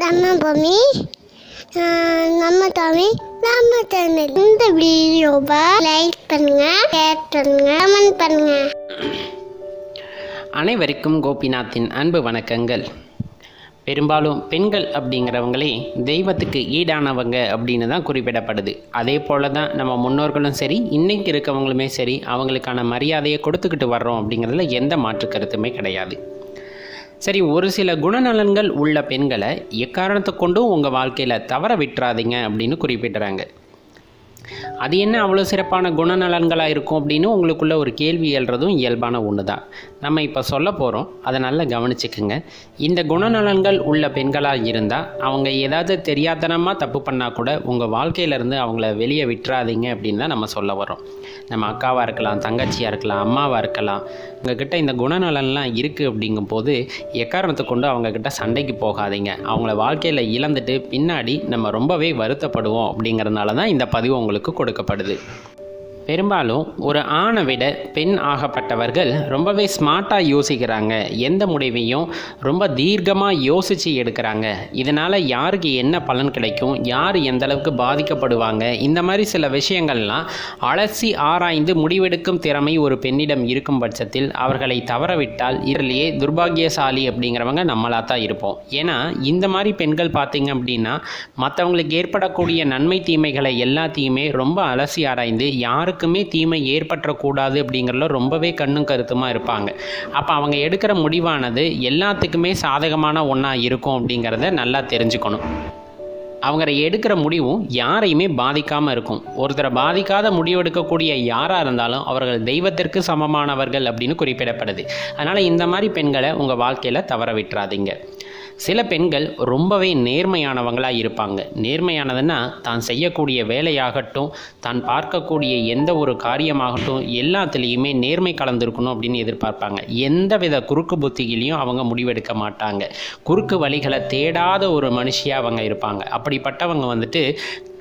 நம்ம பூமி நம்ம தமிழ் நம்ம தமிழ் இந்த வீடியோவை லைக் பண்ணுங்க ஷேர் பண்ணுங்க கமெண்ட் பண்ணுங்க. அனைவருக்கும் கோபிநாத்தின் அன்பு வணக்கங்கள். பெரும்பாலும் பெண்கள் அப்படிங்கிறவங்களே தெய்வத்துக்கு ஈடானவங்க அப்படின்னு தான் குறிப்பிடப்படுது. அதே போல தான் நம்ம முன்னோர்களும் சரி இன்னைக்கு இருக்கவங்களுமே சரி அவங்களுக்கான மரியாதையை கொடுத்துக்கிட்டு வர்றோம் அப்படிங்கிறதுல எந்த மாற்று கருத்துமே கிடையாது. சரி ஒரு சில குணநலன்கள் உள்ள பெண்களை எக்காரணத்தை கொண்டும் உங்கள் வாழ்க்கையில் தவற விட்டுறாதீங்க அப்படின்னு குறிப்பிடுறாங்க. அது என்ன அவ்வளோ சிறப்பான குணநலன்களாக இருக்கும் அப்படின்னு உங்களுக்குள்ள ஒரு கேள்வி எழுறதும் இயல்பான ஒன்று தான் நம்ம இப்போ சொல்ல போகிறோம் அதை நல்லா கவனிச்சுக்குங்க. இந்த குணநலன்கள் உள்ள பெண்களாக இருந்தால் அவங்க ஏதாவது தெரியாதனமாக தப்பு பண்ணால் கூட உங்கள் வாழ்க்கையிலேருந்து அவங்கள வெளியே விட்டுறாதீங்க அப்படின்னு தான் நம்ம சொல்ல வரோம் நம்ம அக்காவாக இருக்கலாம் தங்கச்சியாக இருக்கலாம் அம்மாவாக இருக்கலாம் உங்ககிட்ட இந்த குணநலன்லாம் இருக்குது அப்படிங்கும்போது எக்காரணத்தை கொண்டு அவங்கக்கிட்ட சண்டைக்கு போகாதீங்க. அவங்கள வாழ்க்கையில் இழந்துட்டு பின்னாடி நம்ம ரொம்பவே வருத்தப்படுவோம் அப்படிங்கிறதுனால தான் இந்த பதிவு உங்களுக்கு கொடுக்கப்படுது. பெரும்பாலும் ஒரு ஆணை விட பெண் ஆகப்பட்டவர்கள் ரொம்பவே ஸ்மார்ட்டாக யோசிக்கிறாங்க. எந்த முடிவையும் ரொம்ப தீர்க்கமாக யோசித்து எடுக்கிறாங்க. இதனால் யாருக்கு என்ன பலன் கிடைக்கும்? யார் எந்த அளவுக்கு பாதிக்கப்படுவாங்க? இந்த மாதிரி சில விஷயங்கள்லாம் அலசி ஆராய்ந்து முடிவெடுக்கும் திறமை ஒரு பெண்ணிடம் இருக்கும் பட்சத்தில் அவர்களை தவறவிட்டால் இதிலேயே துர்பாகியசாலி அப்படிங்கிறவங்க நம்மளாக தான் இருப்போம். ஏன்னா இந்த மாதிரி பெண்கள் பார்த்தீங்க அப்படின்னா மற்றவங்களுக்கு ஏற்படக்கூடிய நன்மை தீமைகளை எல்லாத்தையுமே ரொம்ப அலசி ஆராய்ந்து யாருக்குமே தீமை ஏற்பற்றக்கூடாது அப்படிங்கிறதுல ரொம்பவே கண்ணும் கருத்துமாக இருப்பாங்க. அப்போ அவங்க எடுக்கிற முடிவானது எல்லாத்துக்குமே சாதகமான ஒன்றா இருக்கும் அப்படிங்கிறத நல்லா தெரிஞ்சுக்கணும். அவங்க எடுக்கிற முடிவும் யாரையுமே பாதிக்காமல் இருக்கும். ஒருத்தரை பாதிக்காத முடிவெடுக்கக்கூடிய யாராக இருந்தாலும் அவர்கள் தெய்வத்திற்கு சமமானவர்கள் அப்படின்னு குறிப்பிடப்படுது. அதனால் இந்த மாதிரி பெண்களை உங்கள் வாழ்க்கையில் தவற விட்டுறாதீங்க. சில பெண்கள் ரொம்பவே நேர்மையானவங்களாக இருப்பாங்க. நேர்மையானதுன்னா தான் செய்யக்கூடிய வேலையாகட்டும் தான் பார்க்கக்கூடிய எந்த ஒரு காரியமாகட்டும் எல்லாத்துலேயுமே நேர்மை கலந்துருக்கணும் அப்படின்னு எதிர்பார்ப்பாங்க. எந்த வித குறுக்கு புத்தியிலையும் அவங்க முடிவெடுக்க மாட்டாங்க. குறுக்கு வழிகளை தேடாத ஒரு மனுஷியாக அவங்க இருப்பாங்க. அப்படிப்பட்டவங்க வந்துட்டு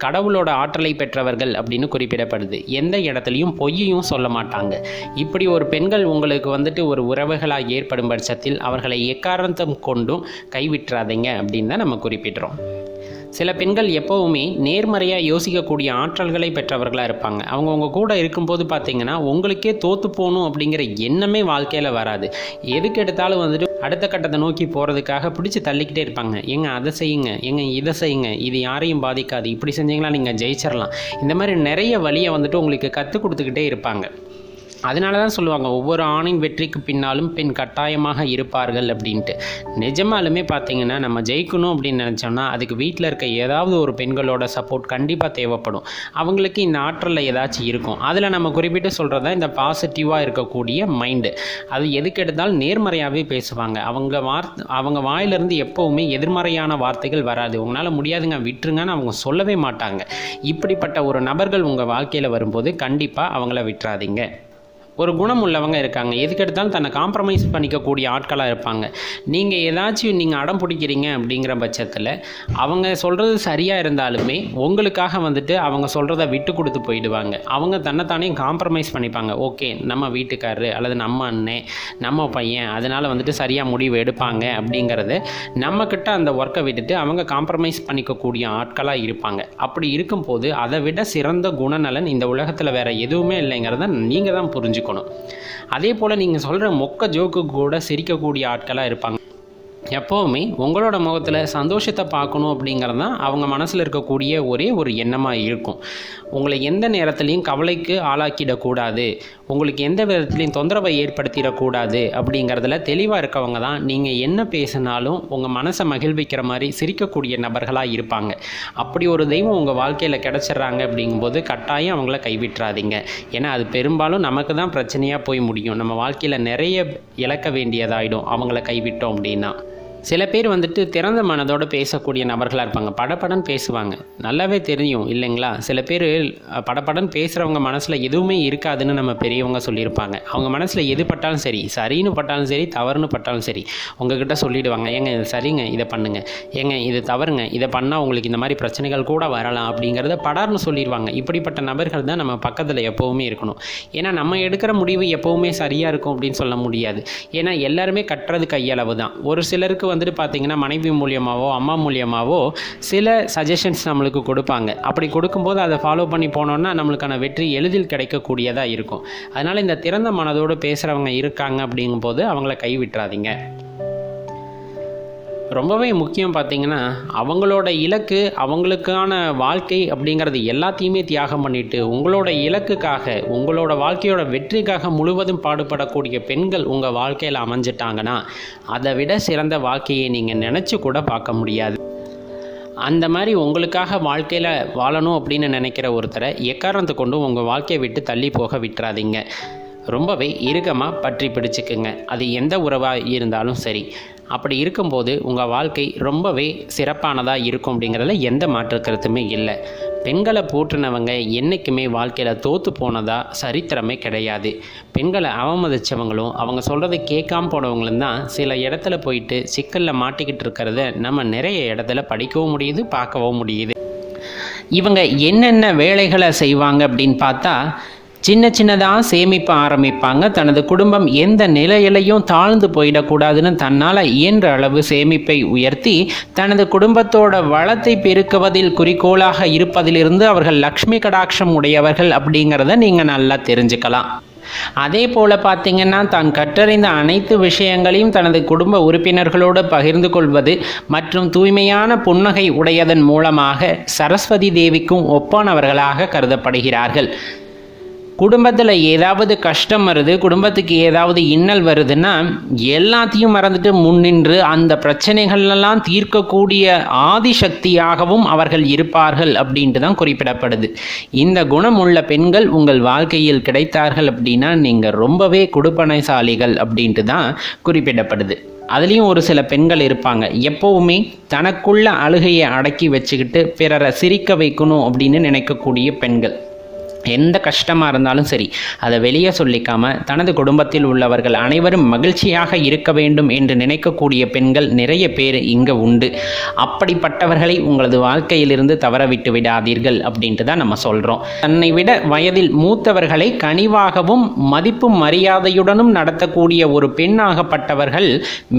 கடவுளோட ஆற்றலை பெற்றவர்கள் அப்படின்னு குறிப்பிடப்படுது. எந்த இடத்துலையும் பொய்யையும் சொல்ல மாட்டாங்க. இப்படி ஒரு பெண்கள் உங்களுக்கு வந்துட்டு ஒரு உறவுகளாக ஏற்படும் பட்சத்தில் அவர்களை எக்காரணத்தம் கொண்டும் கைவிட்டுறாதீங்க அப்படின்னு தான் நம்ம குறிப்பிடுறோம். சில பெண்கள் எப்போவுமே நேர்மறையாக யோசிக்கக்கூடிய ஆற்றல்களை பெற்றவர்களாக இருப்பாங்க. அவங்க உங்கள் கூட இருக்கும்போது பார்த்தீங்கன்னா உங்களுக்கே தோற்று போகணும் அப்படிங்கிற எண்ணமே வாழ்க்கையில் வராது. எதுக்கு எடுத்தாலும் வந்துட்டு அடுத்த கட்டத்தை நோக்கி போகிறதுக்காக பிடிச்சி தள்ளிக்கிட்டே இருப்பாங்க. எங்க அதை செய்யுங்க. எங்க இதை செய்யுங்க. இது யாரையும் பாதிக்காது. இப்படி செஞ்சீங்களா நீங்கள் ஜெயிச்சிடலாம் இந்த மாதிரி நிறைய வழியை வந்துட்டு உங்களுக்கு கற்றுக் கொடுத்துக்கிட்டே இருப்பாங்க. அதனால தான் சொல்லுவாங்க ஒவ்வொரு ஆணின் வெற்றிக்கு பின்னாலும் பெண் கட்டாயமாக இருப்பார்கள் அப்படின்ட்டு. நிஜமாலுமே பார்த்தீங்கன்னா நம்ம ஜெயிக்கணும் அப்படின்னு நினச்சோம்னா அதுக்கு வீட்டில் இருக்க ஏதாவது ஒரு பெண்களோட சப்போர்ட் கண்டிப்பாக தேவைப்படும். அவங்களுக்கு இந்த ஆற்றலில் ஏதாச்சும் இருக்கும். அதில் நம்ம குறிப்பிட்டு சொல்கிறது தான் இந்த பாசிட்டிவாக இருக்கக்கூடிய மைண்டு அது எதுக்கு எடுத்தாலும் நேர்மறையாகவே பேசுவாங்க. அவங்க வார்த்தை அவங்க வாயிலிருந்து எப்போவுமே எதிர்மறையான வார்த்தைகள் வராது. உங்களால் முடியாதுங்க விட்டுருங்கன்னு அவங்க சொல்லவே மாட்டாங்க. இப்படிப்பட்ட ஒரு நபர்கள் உங்கள் வாழ்க்கையில் வரும்போது கண்டிப்பாக அவங்கள விட்டுறாதீங்க. ஒரு குணம் உள்ளவங்க இருக்காங்க. எதுக்கு எடுத்தாலும் தன்னை காம்ப்ரமைஸ் பண்ணிக்கக்கூடிய ஆட்களாக இருப்பாங்க. நீங்கள் ஏதாச்சும் நீங்கள் அடம் பிடிக்கிறீங்க அப்படிங்கிற பட்சத்தில் அவங்க சொல்கிறது சரியாக இருந்தாலுமே உங்களுக்காக வந்துட்டு அவங்க சொல்கிறத விட்டு கொடுத்து போயிடுவாங்க. அவங்க தன்னைத்தானே காம்ப்ரமைஸ் பண்ணிப்பாங்க. ஓகே நம்ம வீட்டுக்காரரு அல்லது நம்ம அண்ணன் நம்ம பையன் அதனால் வந்துட்டு சரியாக முடிவு எடுப்பாங்க அப்படிங்கிறத நம்மக்கிட்ட அந்த ஒர்க்கை விட்டுட்டு அவங்க காம்ப்ரமைஸ் பண்ணிக்கக்கூடிய ஆட்களாக இருப்பாங்க. அப்படி இருக்கும்போது அதை விட சிறந்த குணநலன் இந்த உலகத்தில் வேறு எதுவுமே இல்லைங்கிறத நீங்கள் தான் புரிஞ்சுக்கணும். அதே போல் நீங்கள் சொல்கிற மொக்க ஜோக்கு கூட சிரிக்கக்கூடிய ஆட்களாக இருப்பாங்க. எப்போவுமே உங்களோட முகத்தில் சந்தோஷத்தை பார்க்கணும் அப்படிங்கிறது தான் அவங்க மனசில் இருக்கக்கூடிய ஒரே ஒரு எண்ணமாக இருக்கும். உங்களை எந்த நேரத்துலையும் கவலைக்கு ஆளாக்கிடக்கூடாது. உங்களுக்கு எந்த விதத்துலையும் தொந்தரவை ஏற்படுத்திடக்கூடாது அப்படிங்கிறதுல தெளிவாக இருக்கவங்க தான். நீங்கள் என்ன பேசினாலும் உங்கள் மனசை மகிழ்விக்கிற மாதிரி சிரிக்கக்கூடிய நபர்களாக இருப்பாங்க. அப்படி ஒரு தெய்வம் உங்கள் வாழ்க்கையில் கிடச்சிட்றாங்க அப்படிங்கும்போது கட்டாயம் அவங்கள கைவிட்டுறாதீங்க. ஏன்னா அது பெரும்பாலும் நமக்கு தான் பிரச்சனையாக போய் முடியும். நம்ம வாழ்க்கையில் நிறைய இழக்க வேண்டியதாகிடும் அவங்கள கைவிட்டோம் அப்படின்னா. சில பேர் வந்துட்டு திறந்த மனதோடு பேசக்கூடிய நபர்களாக இருப்பாங்க. படப்படன் பேசுவாங்க. நல்லாவே தெரியும் இல்லைங்களா? சில பேர் படப்படன் பேசுகிறவங்க மனசில் எதுவுமே இருக்காதுன்னு நம்ம பெரியவங்க சொல்லியிருப்பாங்க. அவங்க மனசில் எது பட்டாலும் சரி சரின்னு பட்டாலும் சரி தவறுன்னு பட்டாலும் சரி உங்ககிட்ட சொல்லிடுவாங்க. ஏங்க இது சரிங்க இதை பண்ணுங்க. ஏங்க இது தவறுங்க இதை பண்ணால் உங்களுக்கு இந்த மாதிரி பிரச்சனைகள் கூட வரலாம் அப்படிங்கிறத படார்னு சொல்லிடுவாங்க. இப்படிப்பட்ட நபர்கள் தான் நம்ம பக்கத்தில் எப்போவுமே இருக்கணும். ஏன்னா நம்ம எடுக்கிற முடிவு எப்போவுமே சரியாக இருக்கும் அப்படின்னு சொல்ல முடியாது. ஏன்னா எல்லாருமே கட்டுறது கையளவு தான். ஒரு சிலருக்கு வந்துட்டு பார்த்திங்கன்னா மனைவி மூலியமாகவோ அம்மா மூலியமாகவோ சில சஜஷன்ஸ் நம்மளுக்கு கொடுப்பாங்க. அப்படி கொடுக்கும்போது அதை ஃபாலோ பண்ணி போனோன்னா நம்மளுக்கான வெற்றி எளிதில் கிடைக்கக்கூடியதாக இருக்கும். அதனால் இந்த திறந்த மனதோடு பேசுகிறவங்க இருக்காங்க அப்படிங்கும்போது அவங்கள கைவிட்டுறாதீங்க. ரொம்பவே முக்கியம் பார்த்தீங்கன்னா அவங்களோட இலக்கு அவங்களுக்கான வாழ்க்கை அப்படிங்கிறது எல்லாத்தையுமே தியாகம் பண்ணிட்டு உங்களோட இலக்குக்காக உங்களோட வாழ்க்கையோட வெற்றிக்காக முழுவதும் பாடுபடக்கூடிய பெண்கள் உங்கள் வாழ்க்கையில் அமைஞ்சிட்டாங்கன்னா அதை விட சிறந்த வாழ்க்கையை நீங்கள் நினச்சி கூட பார்க்க முடியாது. அந்த மாதிரி உங்களுக்காக வாழ்க்கையில் வாழணும் அப்படின்னு நினைக்கிற ஒருத்தரை எக்காரணத்தை கொண்டு உங்கள் வாழ்க்கையை விட்டு தள்ளி போக விட்டுறாதீங்க. ரொம்பவே இறுக்கமாக பற்றி பிடிச்சிக்குங்க. அது எந்த உறவாக இருந்தாலும் சரி. அப்படி இருக்கும்போது உங்கள் வாழ்க்கை ரொம்பவே சிறப்பானதாக இருக்கும் அப்படிங்கிறதுல எந்த மாற்று கருத்துமே இல்லை. பெண்களை போற்றுனவங்க என்றைக்குமே வாழ்க்கையில் தோற்று போனதா சரித்திரமே கிடையாது. பெண்களை அவமதித்தவங்களும் அவங்க சொல்கிறத கேட்காம போனவங்களும் தான் சில இடத்துல போயிட்டு சிக்கலில் மாட்டிக்கிட்டு இருக்கிறத நம்ம நிறைய இடத்துல படிக்கவும் முடியுது பார்க்கவும் முடியுது. இவங்க என்னென்ன வேலைகளை செய்வாங்க அப்படின்னு பார்த்தா சின்ன சின்னதாக சேமிப்ப ஆரம்பிப்பாங்க. தனது குடும்பம் எந்த நிலையிலையும் தாழ்ந்து போயிடக்கூடாதுன்னு தன்னால் இயன்ற அளவு சேமிப்பை உயர்த்தி தனது குடும்பத்தோட வளத்தை பெருக்குவதில் குறிக்கோளாக இருப்பதிலிருந்து அவர்கள் லக்ஷ்மி கடாட்சம் உடையவர்கள் அப்படிங்கிறத நீங்கள் நல்லா தெரிஞ்சுக்கலாம். அதே போல் பார்த்தீங்கன்னா தான் கற்றறிந்த அனைத்து விஷயங்களையும் தனது குடும்ப உறுப்பினர்களோடு பகிர்ந்து கொள்வது மற்றும் தூய்மையான புன்னகை உடையதன் மூலமாக சரஸ்வதி தேவிக்கும் ஒப்பானவர்களாக கருதப்படுகிறார்கள். குடும்பத்தில் ஏதாவது கஷ்டம் வருது குடும்பத்துக்கு ஏதாவது இன்னல் வருதுன்னா எல்லாத்தையும் மறந்துட்டு முன்னின்று அந்த பிரச்சனைகளெல்லாம் தீர்க்கக்கூடிய ஆதிசக்தியாகவும் அவர்கள் இருப்பார்கள் அப்படின்ட்டு தான் குறிப்பிடப்படுது. இந்த குணம் உள்ள பெண்கள் உங்கள் வாழ்க்கையில் கிடைத்தார்கள் அப்படின்னா நீங்கள் ரொம்பவே கொடுப்பனைசாலிகள் அப்படின்ட்டு தான் குறிப்பிடப்படுது. அதுலேயும் ஒரு சில பெண்கள் இருப்பாங்க. எப்போவுமே தனக்குள்ள அழுகையை அடக்கி வச்சுக்கிட்டு பிறரை சிரிக்க வைக்கணும் அப்படின்னு நினைக்கக்கூடிய பெண்கள். எந்த கஷ்டமாக இருந்தாலும் சரி அதை வெளியே சொல்லிக்காம தனது குடும்பத்தில் உள்ளவர்கள் அனைவரும் மகிழ்ச்சியாக இருக்க வேண்டும் என்று நினைக்கக்கூடிய பெண்கள் நிறைய பேர் இங்கே உண்டு. அப்படிப்பட்டவர்களை உங்களது வாழ்க்கையிலிருந்து தவற விட்டு விடாதீர்கள் அப்படின்ட்டு தான் நம்ம சொல்கிறோம் தன்னை விட வயதில் மூத்தவர்களை கனிவாகவும் மதிப்பு மரியாதையுடனும் நடத்தக்கூடிய ஒரு பெண்ணாகப்பட்டவர்கள்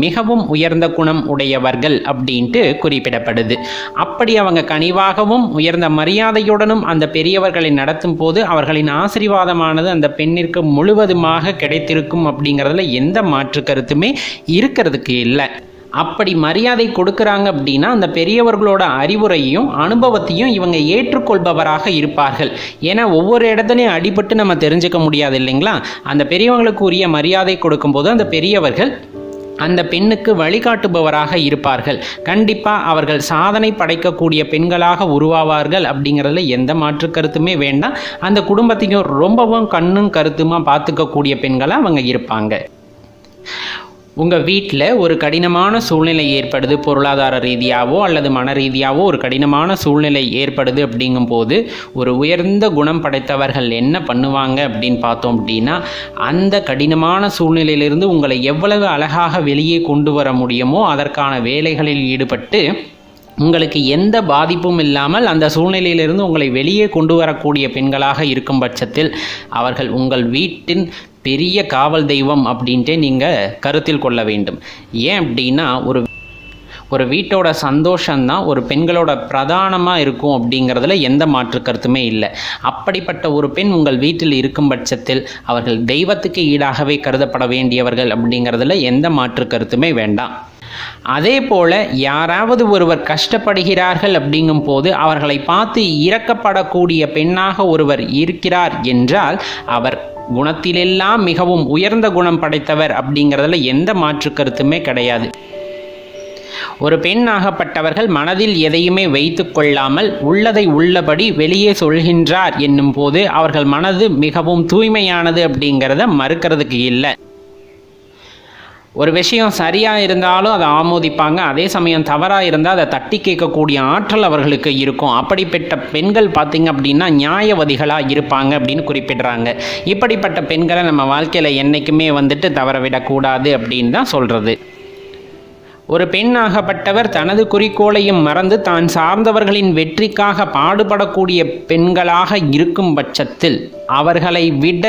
மிகவும் உயர்ந்த குணம் உடையவர்கள் அப்படின்ட்டு குறிப்பிடப்படுது. அப்படி அவங்க கனிவாகவும் உயர்ந்த மரியாதையுடனும் அந்த பெரியவர்களை நடத்தும் போது அவர்களின் ஆசீர்வாதமானது அந்த பெண்ணிற்கு முழுவதுமாக கிடைத்திருக்கும் அப்படிங்கிறதுல எந்த மாற்று கருத்துமே இருக்கிறதுக்கு இல்லை. அப்படி மரியாதை கொடுக்குறாங்க அப்படின்னா அந்த பெரியவர்களோட அறிவுரையும் அனுபவத்தையும் இவங்க ஏற்றுக்கொள்பவராக இருப்பார்கள். ஏன்னா ஒவ்வொரு இடத்துலையும் அடிபட்டு நம்ம தெரிஞ்சுக்க முடியாது இல்லைங்களா? அந்த பெரியவங்களுக்கு உரிய மரியாதை கொடுக்கும்போது அந்த பெரியவர்கள் அந்த பெண்ணுக்கு வழிகாட்டுபவராக இருப்பார்கள். கண்டிப்பாக அவர்கள் சாதனை படைக்கக்கூடிய பெண்களாக உருவாவார்கள் அப்படிங்கிறதுல எந்த மாற்று கருத்துமே வேண்டாம். அந்த குடும்பத்தையும் ரொம்பவும் கண்ணும் கருத்துமாக பார்த்துக்கக்கூடிய பெண்களாக அவங்க இருப்பாங்க. உங்கள் வீட்டில் ஒரு கடினமான சூழ்நிலை ஏற்படுது பொருளாதார ரீதியாகவோ அல்லது மன ரீதியாகவோ ஒரு கடினமான சூழ்நிலை ஏற்படுது அப்படிங்கும்போது ஒரு உயர்ந்த குணம் படைத்தவர்கள் என்ன பண்ணுவாங்க அப்படின்னு பார்த்தோம் அப்படின்னா அந்த கடினமான சூழ்நிலையிலிருந்து உங்களை எவ்வளவு அழகாக வெளியே கொண்டு வர முடியுமோ அதற்கான வேலைகளில் ஈடுபட்டு உங்களுக்கு எந்த பாதிப்பும் இல்லாமல் அந்த சூழ்நிலையிலிருந்து உங்களை வெளியே கொண்டு வரக்கூடிய பெண்களாக இருக்கும் பட்சத்தில் அவர்கள் உங்கள் வீட்டின் பெரிய காவல் தெய்வம் அப்படின்ட்டு நீங்கள் கருத்தில் கொள்ள வேண்டும். ஏன் அப்படின்னா ஒரு ஒரு வீட்டோட சந்தோஷம்தான் ஒரு பெண்களோட பிரதானமாக இருக்கும் அப்படிங்கிறதுல எந்த மாற்று கருத்துமே இல்லை. அப்படிப்பட்ட ஒரு பெண் உங்கள் வீட்டில் இருக்கும் பட்சத்தில் அவர்கள் தெய்வத்துக்கு ஈடாகவே கருதப்பட வேண்டியவர்கள் அப்படிங்கிறதுல எந்த மாற்று கருத்துமே வேண்டாம். அதே போல யாராவது ஒருவர் கஷ்டப்படுகிறார்கள் அப்படிங்கும் போது அவர்களை பார்த்து இறக்கப்படக்கூடிய பெண்ணாக ஒருவர் இருக்கிறார் என்றால் அவர் குணத்திலெல்லாம் மிகவும் உயர்ந்த குணம் படைத்தவர் அப்படிங்கிறதுல எந்த மாற்று கருத்துமே கிடையாது. ஒரு பெண்ணாகப்பட்டவர்கள் மனதில் எதையுமே வைத்து கொள்ளாமல் உள்ளதை உள்ளபடி வெளியே சொல்கின்றார் என்னும் போது அவர்கள் மனது மிகவும் தூய்மையானது அப்படிங்கிறத மறுக்கிறதுக்கு இல்லை. ஒரு விஷயம் சரியாக இருந்தாலும் அதை ஆமோதிப்பாங்க அதே சமயம் தவறாக இருந்தால் அதை தட்டி கேட்கக்கூடிய ஆற்றல் அவர்களுக்கு இருக்கும். அப்படிப்பட்ட பெண்கள் பார்த்திங்க அப்படின்னா நியாயவதிகளாக இருப்பாங்க அப்படின்னு குறிப்பிடுறாங்க. இப்படிப்பட்ட பெண்களை நம்ம வாழ்க்கையில் என்றைக்குமே வந்துட்டு தவற விடக்கூடாது அப்படின்னு தான் சொல்கிறது ஒரு பெண்ணாகப்பட்டவர் தனது குறிக்கோளையும் மறந்து தான் சார்ந்தவர்களின் வெற்றிக்காக பாடுபடக்கூடிய பெண்களாக இருக்கும் பட்சத்தில் அவர்களை விட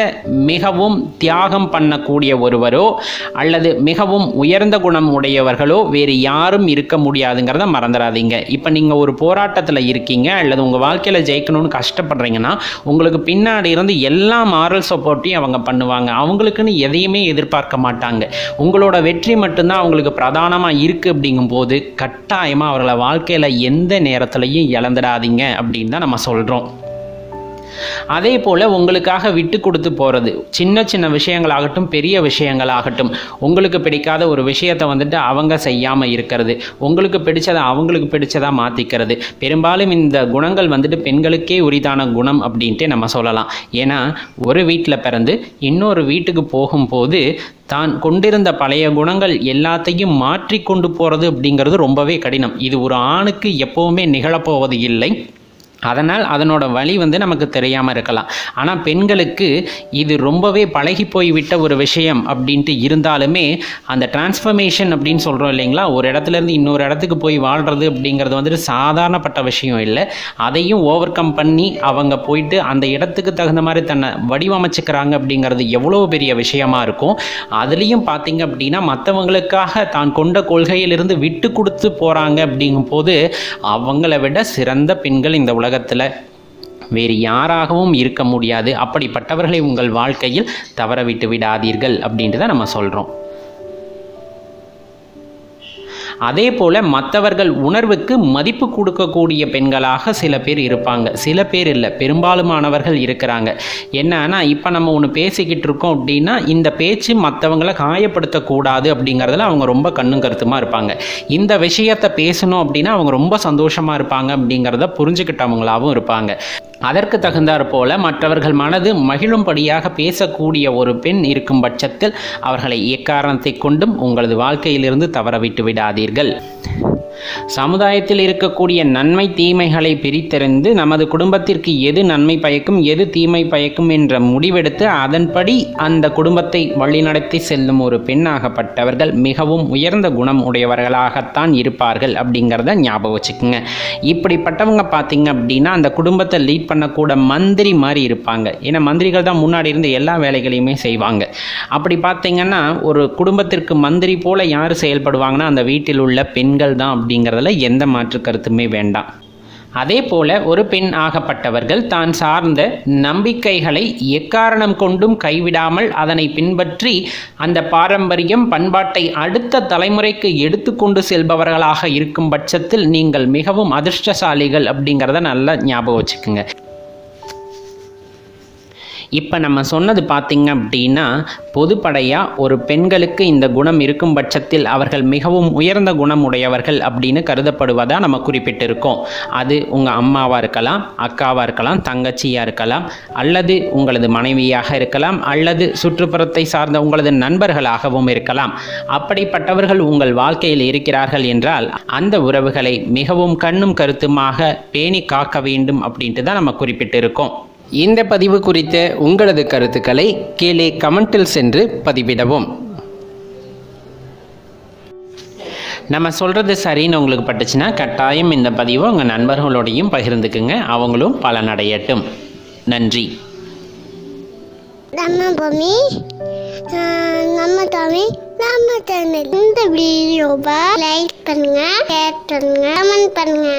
மிகவும் தியாகம் பண்ணக்கூடிய ஒருவரோ அல்லது மிகவும் உயர்ந்த குணம் உடையவர்களோ வேறு யாரும் இருக்க முடியாதுங்கிறத மறந்துடாதீங்க. இப்போ நீங்கள் ஒரு போராட்டத்தில் இருக்கீங்க அல்லது உங்கள் வாழ்க்கையில் ஜெயிக்கணும்னு கஷ்டப்படுறீங்கன்னா உங்களுக்கு பின்னாடி இருந்து எல்லா மாரல் சப்போர்ட்டையும் அவங்க பண்ணுவாங்க. அவங்களுக்குன்னு எதையுமே எதிர்பார்க்க மாட்டாங்க. உங்களோட வெற்றி மட்டும்தான் அவங்களுக்கு பிரதானமாக இருக்குது அப்படிங்கும்போது கட்டாயமாக அவர்களை வாழ்க்கையில் எந்த நேரத்துலையும் இழந்துடாதீங்க அப்படின்னு தான் நம்ம சொல்கிறோம் அதே போல் உங்களுக்காக விட்டு கொடுத்து போகிறது சின்ன சின்ன விஷயங்களாகட்டும் பெரிய விஷயங்களாகட்டும். உங்களுக்கு பிடிக்காத ஒரு விஷயத்தை வந்துட்டு அவங்க செய்யாமல் இருக்கிறது. உங்களுக்கு பிடிச்சதை அவங்களுக்கு பிடிச்சதாக மாற்றிக்கிறது பெரும்பாலும் இந்த குணங்கள் வந்துட்டு பெண்களுக்கே உரிதான குணம் அப்படின்ட்டு நம்ம சொல்லலாம். ஏன்னா ஒரு வீட்டில் பிறந்து இன்னொரு வீட்டுக்கு போகும்போது தான் கொண்டிருந்த பழைய குணங்கள் எல்லாத்தையும் மாற்றி கொண்டு போகிறது அப்படிங்கிறது ரொம்பவே கடினம். இது ஒரு ஆணுக்கு எப்போவுமே நிகழப்போவது இல்லை. அதனால் அதனோட வழி வந்து நமக்கு தெரியாமல் இருக்கலாம். ஆனால் பெண்களுக்கு இது ரொம்பவே பழகி போய்விட்ட ஒரு விஷயம் அப்படின்ட்டு இருந்தாலுமே அந்த டிரான்ஸ்ஃபர்மேஷன் அப்படின்னு சொல்கிறோம் இல்லைங்களா? ஒரு இடத்துலேருந்து இன்னொரு இடத்துக்கு போய் வாழ்கிறது அப்படிங்கிறது வந்துட்டு சாதாரணப்பட்ட விஷயம் இல்லை. அதையும் ஓவர் கம் பண்ணி அவங்க போயிட்டு அந்த இடத்துக்கு தகுந்த மாதிரி தன்னை வடிவமைச்சுக்கிறாங்க அப்படிங்கிறது எவ்வளோ பெரிய விஷயமா இருக்கும். அதுலேயும் பார்த்தீங்க அப்படின்னா மற்றவங்களுக்காக தான் கொண்ட கொள்கையிலிருந்து விட்டு கொடுத்து போகிறாங்க அப்படிங்கும்போது அவங்கள விட சிறந்த பெண்கள் இந்த உலக உலகத்தில் வேறு யாராகவும் இருக்க முடியாது. அப்படிப்பட்டவர்களை உங்கள் வாழ்க்கையில் தவற விட்டு விடாதீர்கள் அப்படின்ட்டு தான் நம்ம சொல்கிறோம் அதே போல் மற்றவர்கள் உணர்வுக்கு மதிப்பு கொடுக்கக்கூடிய பெண்களாக சில பேர் இருப்பாங்க. சில பேர் இல்லை பெரும்பாலுமானவர்கள் இருக்கிறாங்க. என்னன்னா இப்போ நம்ம ஒன்று பேசிக்கிட்டு இருக்கோம் அப்படின்னா இந்த பேச்சு மற்றவங்களை காயப்படுத்தக்கூடாது அப்படிங்கிறதுல அவங்க ரொம்ப கண்ணும் கருத்துமாக இருப்பாங்க. இந்த விஷயத்தை பேசணும் அப்படின்னா அவங்க ரொம்ப சந்தோஷமாக இருப்பாங்க அப்படிங்கிறத புரிஞ்சுக்கிட்டவங்களாகவும் இருப்பாங்க. அதற்கு தகுந்தாற் போல மற்றவர்கள் மனது மகிழும்படியாக பேசக்கூடிய ஒரு பெண் இருக்கும் பட்சத்தில் அவர்களை எக்காரணத்தை கொண்டும் உங்களது வாழ்க்கையிலிருந்து தவற விட்டு விடாதீர்கள் பெறுவீர்கள் சமுதாயத்தில் இருக்கக்கூடிய நன்மை தீமைகளை பிரித்தறிந்து நமது குடும்பத்திற்கு எது நன்மை பயக்கும் எது தீமை பயக்கும் என்ற முடிவெடுத்து அதன்படி அந்த குடும்பத்தை வழிநடத்தி செல்லும் ஒரு பெண்ணாகப்பட்டவர்கள் மிகவும் உயர்ந்த குணம் உடையவர்களாகத்தான் இருப்பார்கள் அப்படிங்கிறத ஞாபகம் வச்சுக்கோங்க. இப்படிப்பட்டவங்க பார்த்தீங்க அப்படின்னா அந்த குடும்பத்தை லீட் பண்ணக்கூட மந்திரி மாதிரி இருப்பாங்க. ஏன்னா மந்திரிகள் தான் முன்னாடி இருந்து எல்லா வேலைகளையுமே செய்வாங்க. அப்படி பார்த்தீங்கன்னா ஒரு குடும்பத்திற்கு மந்திரி போல யார் செயல்படுவாங்கன்னா அந்த வீட்டில் உள்ள பெண்கள் தான் அப்படிங்கிறதுல எந்த மாற்று கருத்துமே வேண்டாம். அதே போல ஒரு பெண் ஆகப்பட்டவர்கள் தான் சார்ந்த நம்பிக்கைகளை எக்காரணம் கொண்டும் கைவிடாமல் அதனை பின்பற்றி அந்த பாரம்பரியம் பண்பாட்டை அடுத்த தலைமுறைக்கு எடுத்துக்கொண்டு செல்பவர்களாக இருக்கும் பட்சத்தில் நீங்கள் மிகவும் அதிர்ஷ்டசாலிகள் அப்படிங்கிறத நல்லா ஞாபகம் வச்சுக்கோங்க. இப்போ நம்ம சொன்னது பார்த்திங்க அப்படின்னா பொதுப்படையாக ஒரு பெண்களுக்கு இந்த குணம் இருக்கும் பட்சத்தில் அவர்கள் மிகவும் உயர்ந்த குணம் உடையவர்கள் அப்படின்னு கருதப்படுவதாக நம்ம குறிப்பிட்டிருக்கோம். அது உங்கள் அம்மாவாக இருக்கலாம் அக்காவாக இருக்கலாம் தங்கச்சியாக இருக்கலாம் அல்லது உங்களது மனைவியாக இருக்கலாம் அல்லது சுற்றுப்புறத்தை சார்ந்த உங்களது நண்பர்களாகவும் இருக்கலாம். அப்படிப்பட்டவர்கள் உங்கள் வாழ்க்கையில் இருக்கிறார்கள் என்றால் அந்த உறவுகளை மிகவும் கண்ணும் கருத்துமாக பேணி காக்க வேண்டும் அப்படின்ட்டு தான் நம்ம குறிப்பிட்டிருக்கோம். இந்த பதிவு குறித்த உங்களது கருத்துக்களை கீழே கமெண்டில் சென்று பதிவிடவும். நம்ம சொல்கிறது சரின்னு உங்களுக்கு பட்டுச்சுன்னா கட்டாயம் இந்த பதிவை உங்கள் நண்பர்களோடையும் பகிர்ந்துக்குங்க. அவங்களும் பலனடையட்டும். நன்றி. நம்ம பூமி நம்ம தமிழ் நம்ம இந்த வீடியோவை லைக் பண்ணுங்க ஷேர் பண்ணுங்க கமெண்ட் பண்ணுங்க.